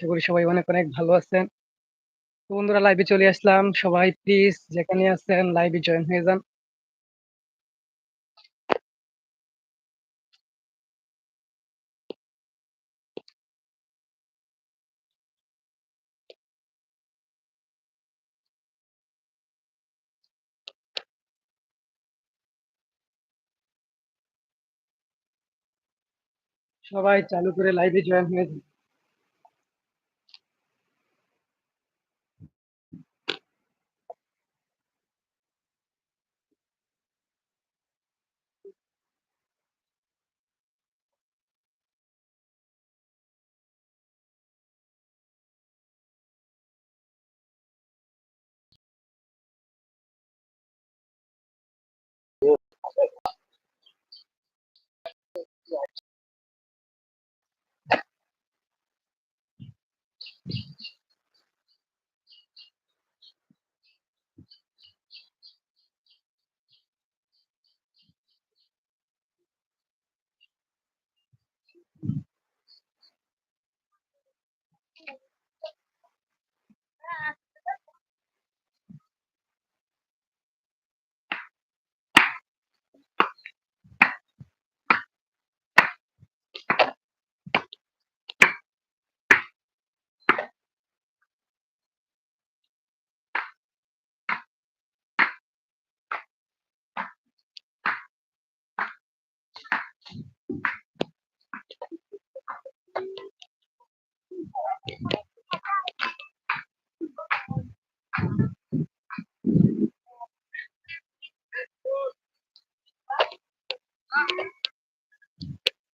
আশা করি সবাই অনেক, অনেক ভালো আছেন। তো বন্ধুরা লাইভে চলে আসলাম। সবাই প্লিজ যেখানে আছেন লাইভে জয়েন হয়ে যান। সবাই চালু করে লাইভে জয়েন হয়ে যান।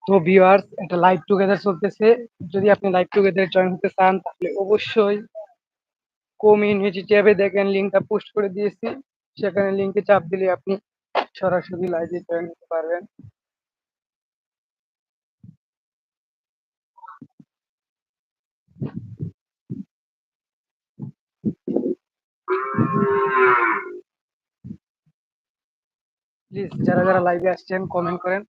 তো ভিউয়ার্স একটা লাইভ টুগেদার চলতেছে। যদি আপনি লাইভ টুগেদারে জয়েন হতে চান তাহলে অবশ্যই কমিউনিটি ট্যাবে দেখেন লিংকটা পোস্ট করে দিয়েছি। সেখানে লিংকে চাপ দিলে আপনি সরাসরি লাইভে জয়েন হতে পারবেন। প্লিজ যারা, যারা লাইভে আসছেন কমেন্ট করেন।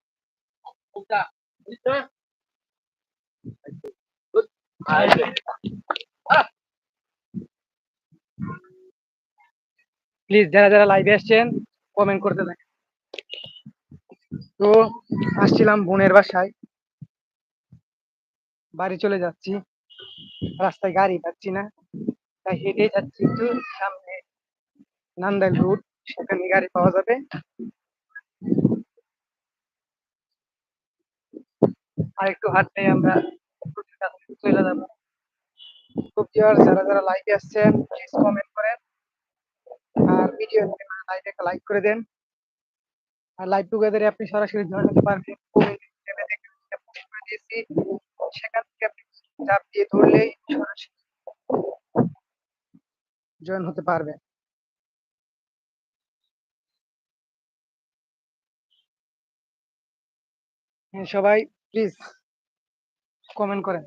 প্লিজ যারা, যারা লাইভে আসছেন কমেন্ট করতে থাকেন। তো আসছিলাম বোনের বাসায়। বাড়ি চলে যাচ্ছি। রাস্তায় গাড়ি পাচ্ছি না। তাই হেঁটে যাচ্ছি একটু সামনে নান্দাইল রোড সেখানে গাড়ি পাওয়া যাবে। আর একটু আমরা চলে যাব। ভিউয়ার্স যারা, যারা লাইভে আসছেন প্লিজ কমেন্ট করেন। আর ভিডিও লাইভে একটা লাইক করে দেন। আর লাইভ টুগেদারে আপনি সরাসরি জয়েন হতে পারবেন। সেখান থেকে আপনি চাপ দিয়ে ধরলেই সরাসরি জয়েন হতে পারবেন। হ্যাঁ সবাই প্লিজ কমেন্ট করেন।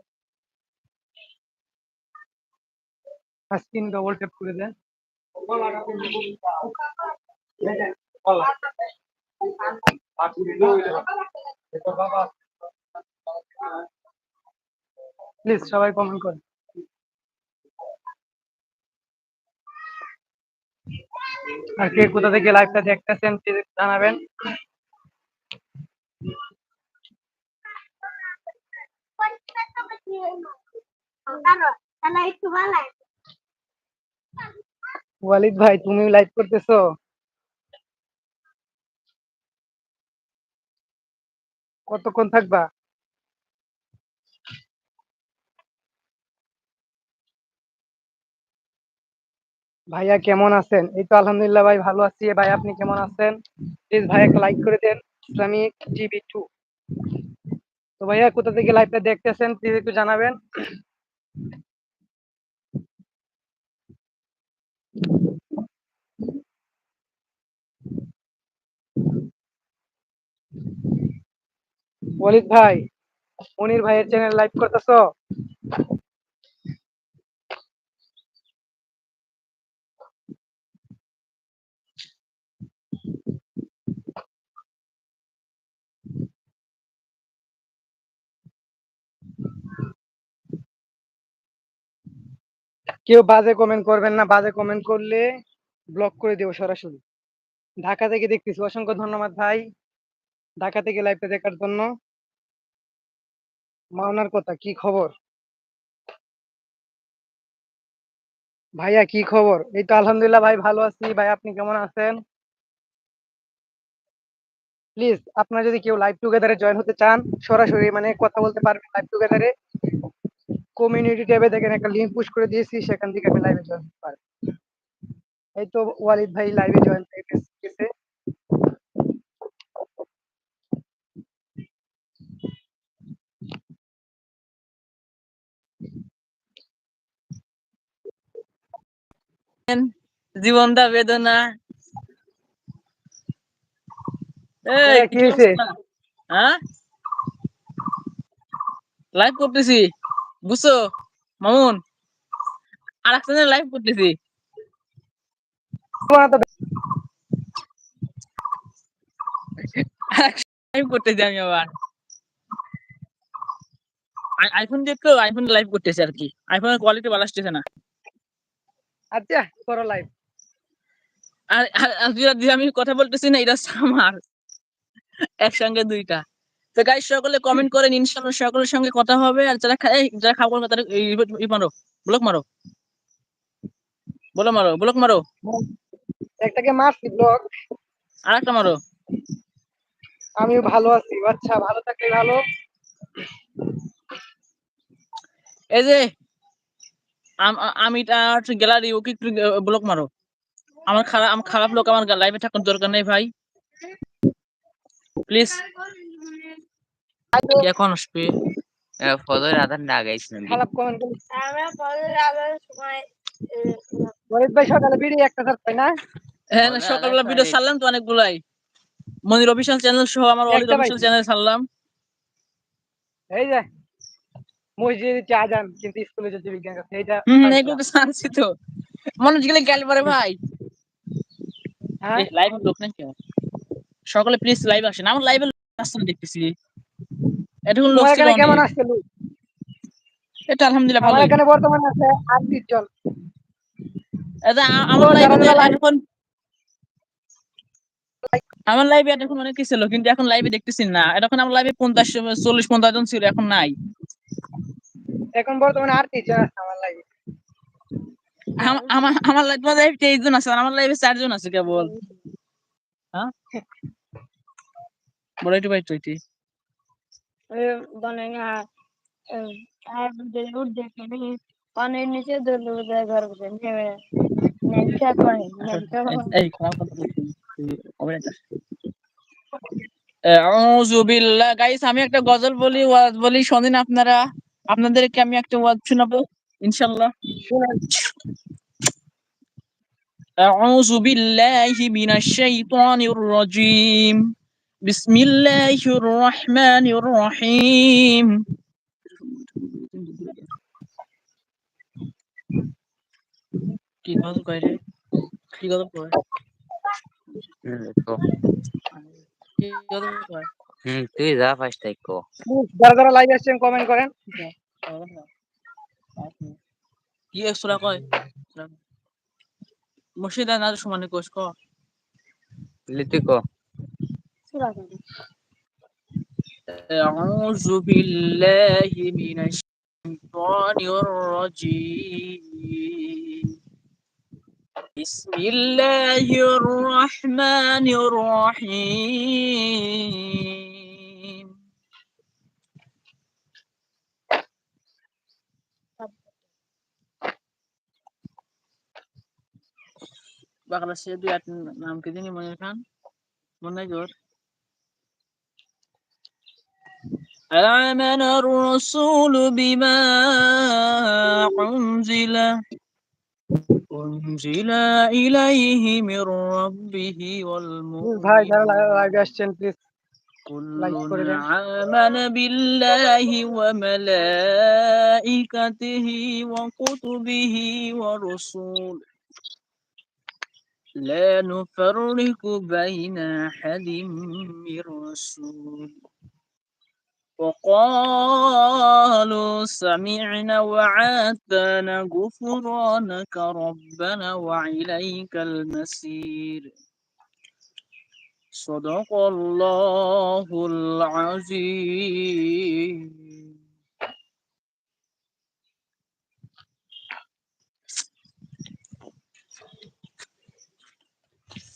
স্ক্রিন ডবল ট্যাপ করে দেন। প্লিজ সবাই কমেন্ট করেন। আর কে কোথা থেকে লাইভটা দেখতেছেন জানাবেন। ওয়ালিদ ভাই, তুমিও লাইভ করতেছো? কতক্ষণ থাকবা? ভাইয়া কেমন আছেন? এই তো আলহামদুলিল্লাহ ভাই, ভালো আছি। ভাই, আপনি কেমন আছেন? প্লিজ ভাই, একটা লাইক করে দেন। ইসলামিক টিভি টু তো ভাইয়া, কোথা থেকে লাইভটা দেখতেছেন প্লিজ একটু জানাবেন। ওয়ালিদ ভাই, মনির ভাইয়ের চ্যানেল লাইভ করতেছো? কেউ বাজে কমেন্ট করবেন না, বাজে কমেন্ট করলে ব্লক করে দেবো সরাসরি। ঢাকা থেকে দেখতেছি, অসংখ্য ধন্যবাদ ভাই। ঢাকা থেকে লাইভটা দেখার জন্য। মাওনার কথা, কি খবর? ভাইয়া, কি খবর? এই তো আলহামদুলিল্লাহ ভাই, ভালো আছি। ভাই, আপনি কেমন আছেন? প্লিজ আপনারা যদি কেউ লাইভ টুগেদারে জয়েন হতে চান, সরাসরি মানে কথা বলতে পারবেন লাইভ টুগেদারে কমিউনিটি ট্যাবে দেখেন একটা লিংক পুশ করে দিয়েছি সেখান থেকে আপনি লাইভে জয়েন হতে পারেন এই তো ওয়ালিদ ভাই লাইভে জয়েন হয়ে গেছে। জীবনটা বেদনা। এই, কি? হ্যাঁ? লাইভ করতেছি। বুঝছ? মামুন আর একটা লাইভ করতেছি। লাইভ করতেছি আমি আবার। আই- আইফোন দেখো আইফোন লাইভ করতেছি আর কি। আইফোনের কোয়ালিটি ভালো আসতেছে না। আচ্ছা করো লাইভ আর আর- আমি কথা বলতেছি না এটা আমার। একসঙ্গে দুইটা। তো গাইস সকলে কমেন্ট করেন ইনশাআল্লাহ সকলের সঙ্গে কথা হবে। আর যারা খায় যারা তারা ই মারো ব্লক মারো। বলো মারো ব্লক মারো। একটাকে মারছি ব্লগ আর একটা মারো। আমিও ভালো আছি আচ্ছা ভালো থাকলে ভালো। এই যে আম- আমি গ্যালারি ওকে একটু ব্লক মারো। আমার খারাপ খারাপ লোক আমার লাইভে থাকার দরকার নেই ভাই। প্লিজ এখন আসবে? লাগাইছেন খারাপ কমেন্ট করলে আমরা সময় ভাই সকালে ভিডিও একটা ছাড়তে না? হ্যাঁ সকালবেলা ভিডিও। ছাড়লাম তো অনেকগুলাই। মনির অফিসিয়াল চ্যানেল সহ আমার অফিসিয়াল চ্যানেল ছাড়লাম। এই যে মসজিদে চা যান কিন্তু স্কুলে যেতে বিজ্ঞান কাছে এইটা হম এগুলো তো ছাড়ছি তো। মনে গেলে গেল পরে ভাই। হ্যাঁ? লাইভ লোক নাকি? সকলে প্লিজ লাইভ আসেন। আমার লাইভে আসছেন দেখতেছি। এতক্ষণ লোক ছিল কেমন। আসছে লোক? এটা আলহামদুলিল্লাহ ভালো এখানে বর্তমানে আছে জন। এটা আমার লাইভে এখন আমার লাইভে অনেক ছিল কিন্তু এখন লাইভে দেখতেছি না। এখন আমার লাইভে পঞ্চাশ চল্লিশ পঞ্চাশ জন ছিল এখন নাই। এখন বর্তমানে আটত্রিশ জন আছে আমার লাইভে আম- আমার আমার লাইভ তোমার লাইভে তেইশ জন আছে আর আমার লাইভে চার জন আছে কেবল। হ্যাঁ? বড় একটু বাইট হইতি বানাইনা আর উঠ দেখে পানির নিচে দৌড়ে বোঝায় ঘর বসে নেমে নেমটা করে নেমটা এই খারাপ কথা বলছি কবে এটা আউযু বিল্লাহ গাইস আমি একটা গজল বলি ওয়াজ বলি শোনেন আপনারা আপনাদেরকে আমি একটা ওয়াজ শোনাবো ইনশাআল্লাহ শুনেন أعوذ بالله من الشيطان الرجيم بسم الله الرحمن الرحيم কি গজল কয় রে কি গজল কয় কি গজল কয় হুম তুই যা ফার্স্ট তাই কো যারা যারা লাইভে আসছেন কমেন্ট করেন কি সুরা কয় মুর্শিদা না সমানে কোষ ক লিতি কো সুরা করে أعوذ بالله من الشيطان الرجيم. بسم الله الرحمن الرحيم. بغلس يدو يا نام كديني من كان من نجور آمن الرسول بما أنزل أنزل إليه من ربه والمؤمنين. كل آمن بالله وملائكته وكتبه ورسوله. لا نفرق بين أحد من رسوله وقالوا سمعنا وعاتانا غفرانك ربنا وإليك المسير صدق الله العظيم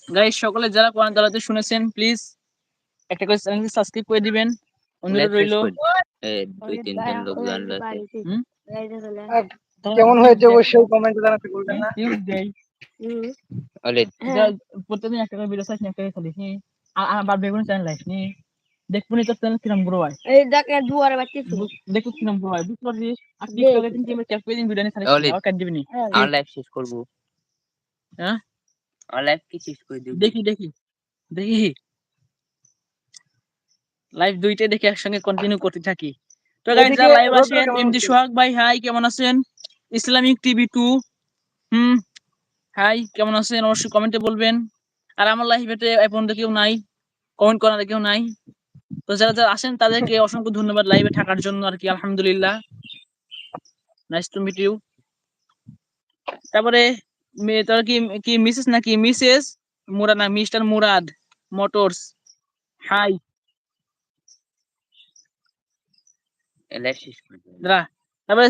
গাইস সকলে যারা কোরআন তালাতে শুনেছেন প্লিজ একটা করে চ্যানেলটি সাবস্ক্রাইব করে দিবেন অনুরোধ রইল লোক জানলো কেমন হয়েছে অবশ্যই কমেন্টে জানাতে ভুলবেন না প্রত্যেকদিন একটা করে ভিডিও চাইছি একটা করে খালি হ্যাঁ আর আমার বেগুন চ্যানেল লাইস নি দেখব নি তোর চ্যানেল কিরম গ্রো হয় এই দেখে দুয়ারে বাচ্চা দেখো কিরম গ্রো হয় বুঝতে পারছিস আর দেখ। টিকটকে তিন টিমের ক্যাপ করে দিন ভিডিও নিয়ে খালি। আবার কাট দিবি নি আমার লাইফ শেষ করব হ্যাঁ? আমার লাইফ কি শেষ করে দিব দেখি দেখি দেখি লাইভ দুইটাই দেখে একসঙ্গে কন্টিনিউ করতে থাকি। তো যারা লাইভ আছেন? এমডি সোহাগ ভাই হাই কেমন আছেন? ইসলামিক টিভি টু হুম হাই কেমন আছেন? অবশ্যই কমেন্টে বলবেন। আর আমার লাইভেতে এখন কেউ নাই কমেন্ট করার কেউ নাই। তো যারা যারা আসেন তাদেরকে অসংখ্য ধন্যবাদ লাইভে থাকার জন্য আর কি আলহামদুলিল্লাহ। নাইস টু মিট ইউ তারপরে মে- তোর কি কি মিসেস নাকি? মিসেস মুরাদ না Mister Murad Motors hi life শেষ করে দিব দাঁড়া তারপরে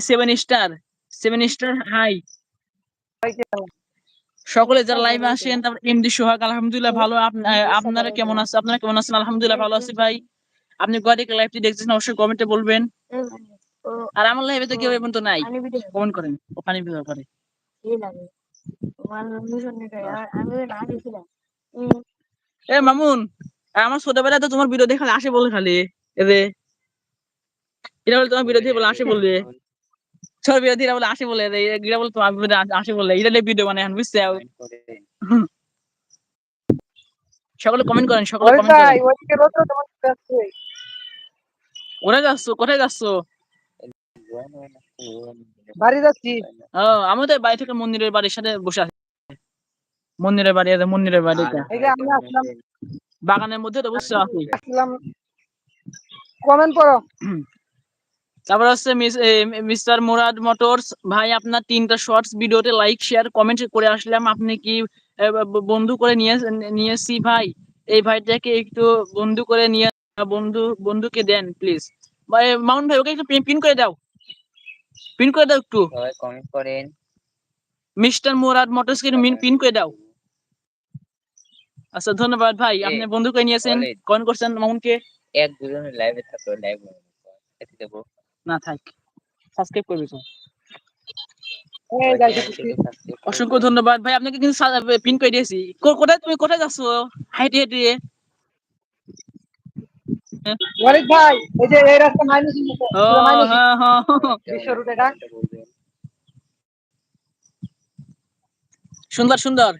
seven star seven star hi সকলে যারা লাইভে আসেন তারপর এমডি সোহাগ আলহামদুলিল্লাহ ভালো। আপ- আপনারা কেমন আছেন? আপনারা কেমন আছেন? আলহামদুলিল্লাহ ভালো আছি ভাই। আপনি কয় লাইভটি দেখছেন অবশ্যই কমেন্টে বলবেন। আর আমার লাইভে তো কেউ এখন তো নাই। কমেন্ট করেন ওখানে ভিডিও করে। এই লাগে? আমার মিশন নিতে আমি না দিছিলাম এ মামুন আমার ছোটবেলায় তো তোমার ভিডিও দেখালে আসে বলে খালি। এরে এটা বলে তোমার দিয়ে বলে আসে বলবে। ভিডিও দিয়ে বলে আসে বলে এটা বলে তোমার ভিডিও আসে বলে। এটা নিয়ে ভিডিও মানে এখন বুঝছে সকলে কমেন্ট করেন সকলে কমেন্ট করেন। কেমন যাচ্ছে? কোথায় যাচ্ছ? বাড়ি যাচ্ছি। ও আমাদের বাড়ি থেকে মন্দিরের বাড়ির সাথে বসে আছি। মন্দিরের বাড়ি আছে মন্দিরের বাড়িটা এই যে আমি আসলাম। বাগানের মধ্যে তো বসে আছি। কমেন্ট করো তারপর হচ্ছে মিস্টার মুরাদ মোটরস ভাই আপনার তিনটা শর্টস ভিডিওতে লাইক শেয়ার কমেন্ট করে আসলাম। আপনি কি বন্ধু করে নিয়ে নিয়েছি ভাই? এই ভাইটাকে একটু বন্ধু করে নিয়ে বন্ধু বন্ধুকে দেন প্লিজ ভাই মাউন্ট ভাই ওকে একটু পিন করে দাও। পিন করে দাও একটু। কমেন্ট করেন। মিস্টার মুরাদ মোটরস কে পিন করে দাও। আচ্ছা ধন্যবাদ ভাই আপনি বন্ধু করে নিয়েছেন। কমেন্ট করছেন মাউন্টকে এক দুজনের লাইভে থাকো লাইভ দেবো। না থাক। সাবস্ক্রাইব করবি তো। অসংখ্য ধন্যবাদ। ভাই আপনাকে কিন্তু পিন করে দিয়েছি। কোথায় তুমি কোথায় যাচ্ছ? হাইটে হেঁটে ওয়ালিদ ভাই এই যে এই রাস্তা মাইনাস ও হ্যাঁ হ্যাঁ। বিশ্ব রুট এটা সুন্দর সুন্দর।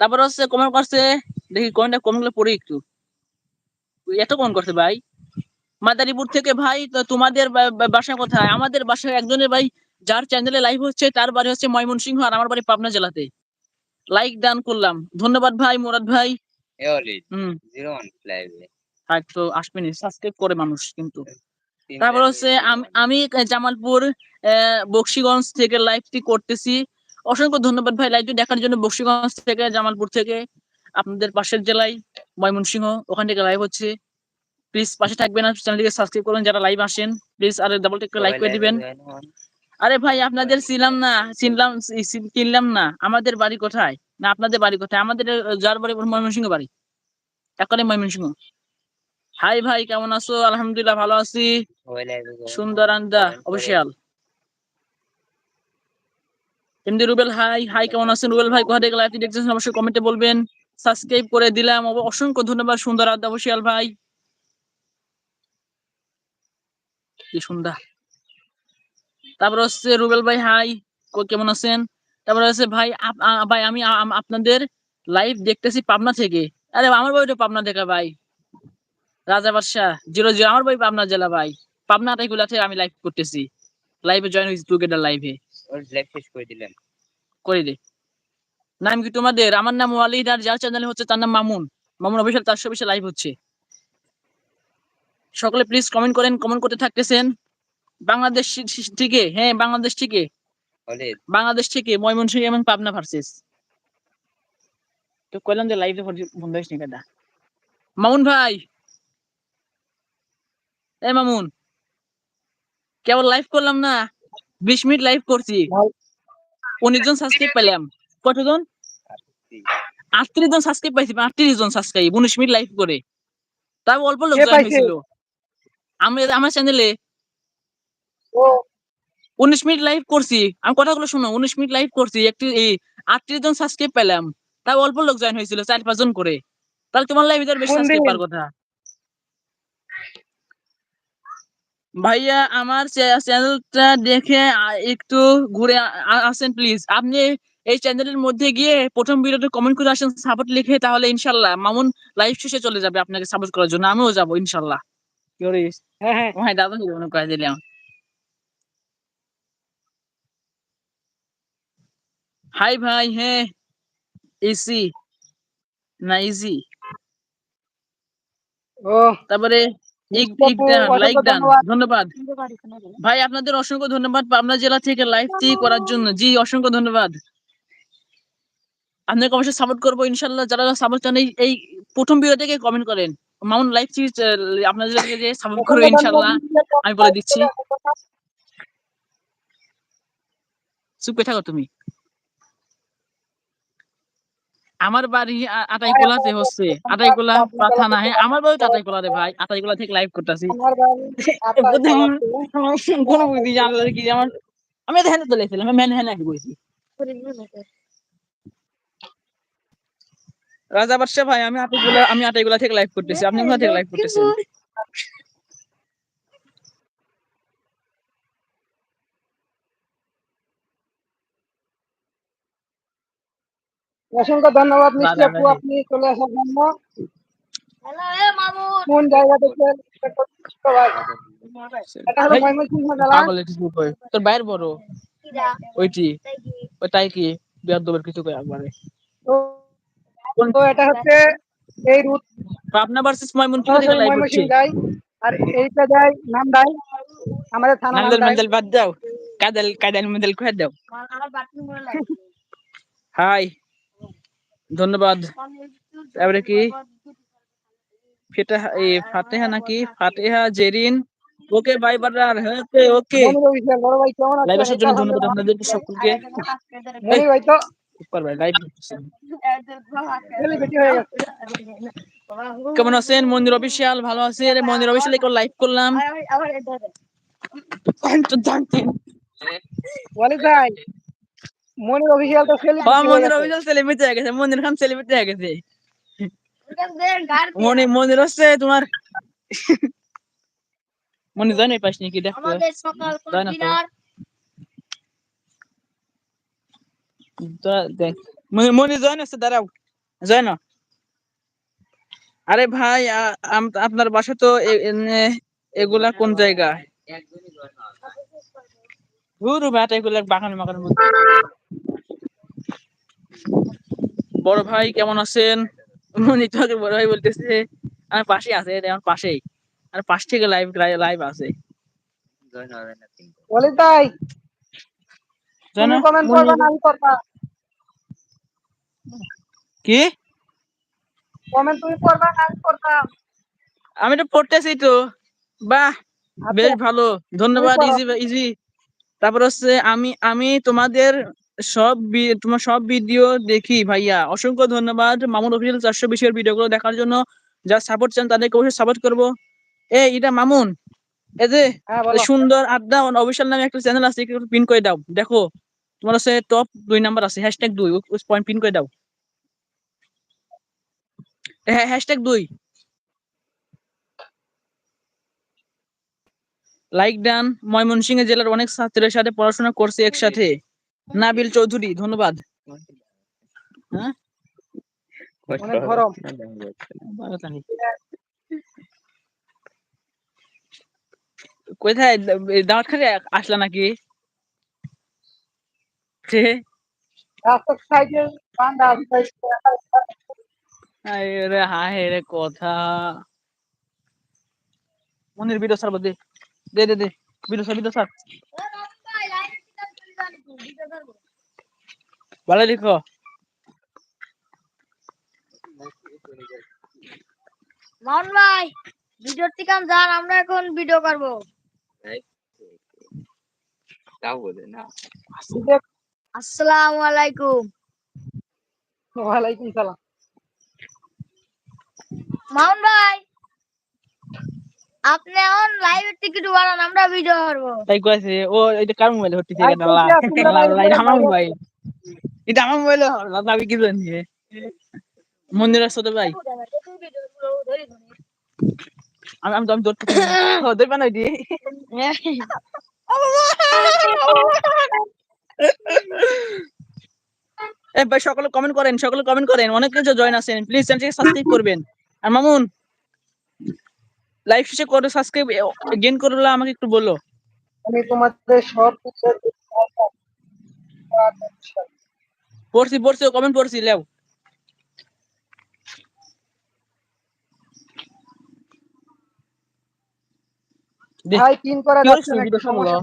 তারপর হচ্ছে কমেন্ট করছে দেখি কমেন্টটা কমেন্টগুলো পড়ি একটু। এত কমেন্ট করছে ভাই। মাদারীপুর থেকে ভাই তো তোমাদের বাসা কোথায়? আমাদের বাসায় একজনের ভাই যার চ্যানেলে লাইভ হচ্ছে তার বাড়ি হচ্ছে ময়মনসিংহ আর আমার বাড়ি পাবনা জেলাতে। লাইক ডান করলাম। ধন্যবাদ ভাই মুরাদ ভাই। থাক তো আসবেনি সাবস্ক্রাইব করে মানুষ কিন্তু। তারপর হচ্ছে আম- আমি জামালপুর বক্সিগঞ্জ থেকে লাইভটি করতেছি। অসংখ্য ধন্যবাদ ভাই লাইভটি দেখার জন্য বক্সিগঞ্জ থেকে জামালপুর থেকে আপনাদের পাশের জেলায় ময়মনসিংহ ওখান থেকে লাইভ হচ্ছে। প্লিজ পাশে থাকবেন আর চ্যানেলটিকে সাবস্ক্রাইব করুন যারা লাইভ আসেন। প্লিজ আর ডাবল টেক লাইক করে দিবেন। আরে ভাই, আপনাদের ছিলাম না চিনলাম চিনলাম না। আমাদের বাড়ি কোথায়? না, আপনাদের বাড়ি কোথায়? আমাদের যার বাড়ি ময়মনসিংহ বাড়ি। একেবারে ময়মনসিংহ। হাই ভাই, কেমন আছো? আলহামদুলিল্লাহ ভালো আছি। সুন্দর আন্দা অফিসিয়াল। এমনি রুবেল, হাই হাই, কেমন আছেন? রুবেল ভাই, কোথা থেকে লাইভটি দেখতেছেন? অবশ্যই কমেন্টে বলবেন। সাবস্ক্রাইব করে দিলাম। অসংখ্য ধন্যবাদ, সুন্দর আন্দা অফিসিয়াল ভাই। কি সুন্দর। তারপর হচ্ছে রুবেল ভাই হাই কেমন আছেন? তারপর হচ্ছে ভাই ভাই আমি আপনাদের লাইভ দেখতেছি পাবনা থেকে। আরে আমার বাড়িটা পাবনা থেকে ভাই। রাজা বাদশাহ জিরো জিরো আমার বাড়ি পাবনা জেলা ভাই। পাবনা এগুলা থেকে আমি লাইভ করতেছি। লাইভে জয়েন হয়েছি টুগেদার লাইভে লাইভ শেষ করে দিলেন। করে দে। নাম কি তোমাদের? আমার নাম ওয়ালিদ আর যার চ্যানেল হচ্ছে তার নাম মামুন। মামুন অফিসিয়াল চারশো বিশে লাইভ হচ্ছে। সকলে প্লিজ কমেন্ট করেন কমেন্ট করতে থাকতেছেন। বাংলাদেশ থেকে হ্যাঁ বাংলাদেশ থেকে বাংলাদেশ থেকে ময়মনসিংহ এবং পাবনা ভার্সেস তো কইলাম যে লাইভে বন্ধ হয়েছে কেদা মামুন ভাই। এ মামুন কেবল লাইভ করলাম না বিশ মিনিট লাইভ করছি। উনিশ জন সাবস্ক্রাইব পেলাম কতজন? আটত্রিশ। জন সাবস্ক্রাইব পাইছি আটত্রিশ জন সাবস্ক্রাইব উনিশ মিনিট লাইভ করে। তাও অল্প লোক জয়েন? হয়েছিল। আমি আমার চ্যানেলে উনিশ মিনিট লাইভ করছি। আমি কথাগুলো শোনো উনিশ মিনিট লাইভ করছি। একটি এই আটত্রিশ জন সাবস্ক্রাইব পেলাম। তাও অল্প লোক জয়েন হয়েছিল চার পাঁচ জন করে। তাহলে তোমার লাইভ বেশি কোন সাবস্ক্রাইব? পাওয়ার কথা? ভাইয়া আমার চ্যানেলটা দেখে একটু ঘুরে আসেন প্লিজ আপনি এই চ্যানেলের মধ্যে গিয়ে প্রথম ভিডিওতে কমেন্ট করে আসেন সাপোর্ট লিখে তাহলে ইনশাল্লাহ মামুন লাইভ শেষে চলে যাবে আপনাকে সাপোর্ট করার জন্য। আমিও যাব ইনশাল্লাহ। করিস? হ্যাঁ হ্যাঁ। ভাই দাদা জীবনে করে দিলাম। হাই ভাই হ্যাঁ এসি না ইজি ও। তারপরে লাইক ডান ধন্যবাদ। ভাই আপনাদের অসংখ্য ধন্যবাদ পাবনা জেলা থেকে লাইভ টি করার জন্য। জি অসংখ্য ধন্যবাদ। আপনাকে অবশ্যই সাপোর্ট করব ইনশাল্লাহ। যারা সাপোর্ট চান এই- এই প্রথম ভিডিও থেকে কমেন্ট করেন। মামুন লাইভ টি আপনাদেরকে সাপোর্ট করব ইনশাল্লাহ আমি বলে দিচ্ছি। চুপে থাকো তুমি। আমার বাড়ি আটাইকোলাতে হচ্ছে। আটাইকোলা পাথা না হ্যাঁ আমার বাড়ি আটাইকোলা রে ভাই। আটাইকোলা থেকে লাইভ করতেছি। কোনো জানলে কি যে আমার আমি তো হ্যাঁ আমি হ্যাঁ হ্যাঁ বলছি রাজা বাদশা ভাই আমি আটাইগুলা আমি আটাইগুলা থেকে লাইভ করতেছি। আপনি কোথা থেকে লাইভ করতেছেন? অসংখ্য ধন্যবাদ মিষ্টি দাদা, আপু আপনি চলে আসার জন্য। হ্যালো এ মামুন কোন জায়গা থেকে তোর বাইর বড়? ওইটি তাই কি? ওই তাই কি? বিয়ার দবের কিছু কই একবারে তো এটা হচ্ছে এই রুট পাবনা ভার্সেস ময়মন কোথা থেকে লাইভ হচ্ছে আর এইটা যায় নামদাই আমাদের থানা মান্দাল বাদ দাও কাদাল কাদাল মান্দাল কয়ে দাও। হাই ধন্যবাদ। তারপরে কি? ফেটা এ ফাতেহা নাকি? ফাতেহা জেরিন। ওকে বাই বারার ওকে ওকে? লাইভ আসার জন্য ধন্যবাদ আমাদের আপনাদেরকে সকলকে। ভাই তো উপর ভাই লাইভ হয়ে কেমন আছেন মন্দির অফিসিয়াল? ভালো আছে মন্দির অফিসিয়াল লাইভ করলাম। অফিসিয়াল তো হ্যাঁ সেলিব্রিটি হয়ে মন্দির অফিসিয়াল সেলিব্রিটি হয়ে গেছে। মন্দির খান সেলিব্রিটি হয়ে গেছে। ওটা দে, গাড় দে। মনি মন্দির হচ্ছে তোমার মনি জানে পাস নাকি দেখো আমাদের সকাল কোন তাই না তো? ডিনার তো দেখ মনি মনি জয়েন আছে দাঁড়াও। জয়েন আরে ভাই আপনার বাসা তো এগুলা কোন জায়গা? ঘুরু ব্যাটা এগুলা বাগান মধ্যে। বড় ভাই কেমন আছেন? মনি তোকে বড় ভাই বলতেছে আমার পাশে আছে আমার পাশেই। আর পাশ থেকে লাইভ লাইভ আছে। ভাই তুমি কমেন্ট করবা না আমি করবা। কি? কমেন্ট তুমি করবা না আমি করবা। আমি তো পড়তেছি তো। বাহ আচ্ছা, বেশ ভালো। ধন্যবাদ ইজি ইজি। তারপর হচ্ছে আমি আমি তোমাদের সব তোমার সব ভিডিও দেখি ভাইয়া। অসংখ্য ধন্যবাদ মামুন অফিসিয়াল চারশো বিশের ভিডিও গুলো দেখার জন্য। যা সাপোর্ট চান তাদেরকে অবশ্যই সাপোর্ট করব। এই এটা মামুন। এই যে হ্যাঁ সুন্দর আড্ডা অফিসিয়াল নামে একটা চ্যানেল আছে পিন করে দাও। দেখো তোমার হচ্ছে টপ দুই নাম্বার আছে হ্যাশট্যাগ দুই পয়েন্ট পিন করে দাও। হ্যাশট্যাগ দুই। লাইক ডান ময়মনসিংহ জেলার অনেক ছাত্রের সাথে পড়াশোনা করছে একসাথে। নাবিল চৌধুরী ধন্যবাদ। হ্যাঁ। কোথায়? দাওয়াত খাতে আসলা নাকি? আছে হায় রে কথা। মনির ভিডিও ছাড়বো দে। দে দে দে। ভিডিও ছাড় ভিডিও ছাড়। ভালো লিখো। মামুন ভাই ভিডিওর থেকে যান আমরা এখন ভিডিও করব। তাও বলে না। আসসালামু আলাইকুম। ওয়ালাইকুম সালাম। মামুন ভাই আপনি এখন লাইভের টিকিট বাড়ান আমরা ভিডিও করব। তাই কয়েছে ও এটা কার মোবাইলে হচ্ছে এটা আমার মোবাইল। এটা আমার মোবাইল আমি কি জানি মন্দিরের সাথে ভাই? আমি আমি আমি ধরতে। ও, ধরবা না এ ভাই সকলে কমেন্ট করেন সকলে কমেন্ট করেন। অনেক কিছু জয়েন আছেন। প্লিজ চ্যানেলটিকে সাবস্ক্রাইব করবেন। আর মামুন লাইভ শেষে করে সাবস্ক্রাইব গেন করলে আমাকে একটু বলো। আমি তোমাদের সব পড়ছি পড়ছি কমেন্ট পড়ছি লেও। দে। ভাই পিন করা কি যাচ্ছে না, সমস্যা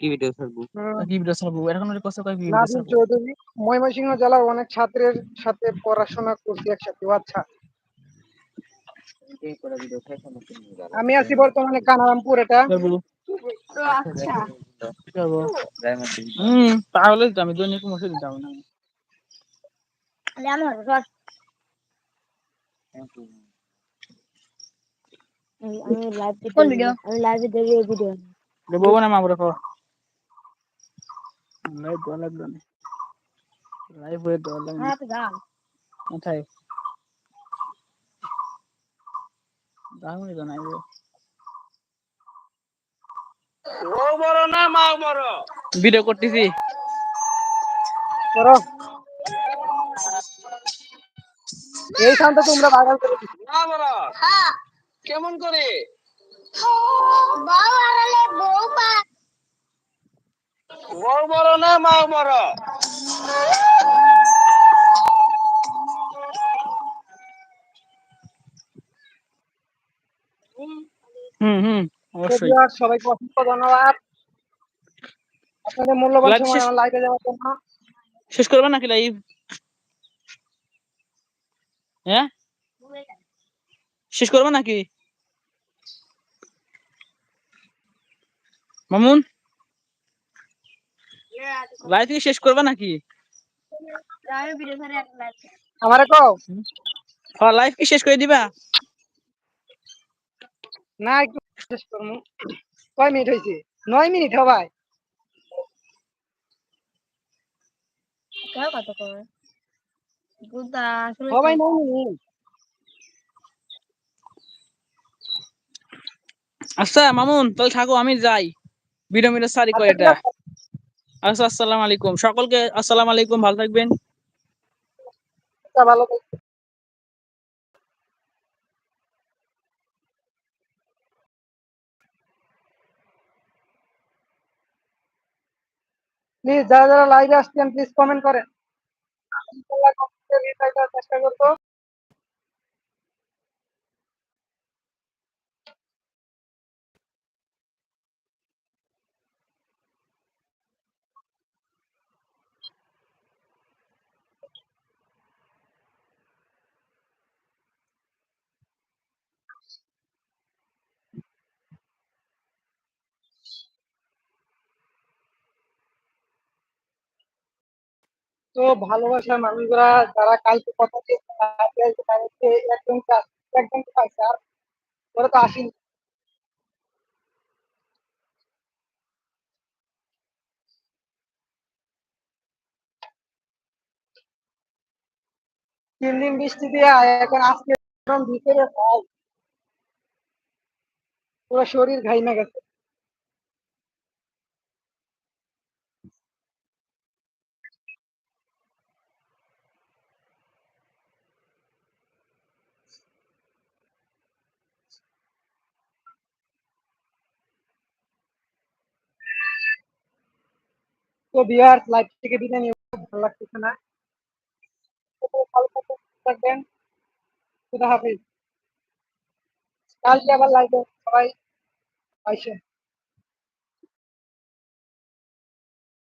কি ভিডিও ছাড়বো? কি ভিডিও ছাড়বো? এখন ওর কথা কয় ভিডিও চৌধুরী ময়মনসিংহ জেলার অনেক ছাত্রের সাথে পড়াশোনা করছি একসাথে আচ্ছা এই করে ভিডিও ছাড়বো না তুমি যাবে আমি আছি বর্তমানে কানারামপুর এটা। আচ্ছা। হুম। তাহলে তো আমি দৈনিক মুখে দিতাম না। আমি লাইভ কোন ভিডিও আমি লাইভে দেখি এই ভিডিও দেবো না মা বলে খাওয়া। লাইভ দেওয়া লাগবে না। লাইভ হয়ে দেওয়া লাগবে না। হ্যাঁ তো যান কোথায়? দারুণ তো নাই ভিডিও করতেছি। করো। এই শান্ত তোমরা ভাইরাল করে দিচ্ছি কেমন করে? বউ আড়ালে বউ পা বড় বড় না মা বড় হুম হুম অবশ্যই। সবাইকে অসংখ্য ধন্যবাদ। আপনাদের মূল্যবান সময় শেষ- আমার লাইভে যাওয়ার জন্য। শেষ করবে নাকি লাইভ হ্যাঁ? শেষ করবে নাকি? মামুন? লাইভ কি শেষ করবে নাকি? আমি ভিডিও করে একটা কও। হ্যাঁ লাইভ কি শেষ করে দিবা? না একটু শেষ করব। কয় মিনিট হয়েছে? নয় মিনিট হবাই। কত করে গুদা আসলে নয় মিনিট। আচ্ছা মামুন তাহলে থাকো আমি যাই। ভিডিও মিডিও সারি করে এটা। আচ্ছা আসসালামু আলাইকুম। সকলকে আসসালামু আলাইকুম ভালো থাকবেন। আচ্ছা, ভালো থাকবেন। প্লিজ যারা যারা লাইভে আসছেন প্লিজ কমেন্ট করেন। চেষ্টা করব তো ভালোবাসার মানুষরা যারা কালকে কথা দিয়েছে live এ আসবে, তাদেরকে একজনকে আস- একজনকে পাইছে আর ওরা তো আসেনি। তিন দিন বৃষ্টি দিয়ে এখন আজকে একদম ভিতরে ভাই পুরো শরীর ঘাইমে গেছে। তো বিহার লাইভ থেকে বিদায় নিয়ে ভালো লাগতেছে না। থাকবেন, খুদা হাফিজ। কালকে আবার লাইভে সবাই আইসেন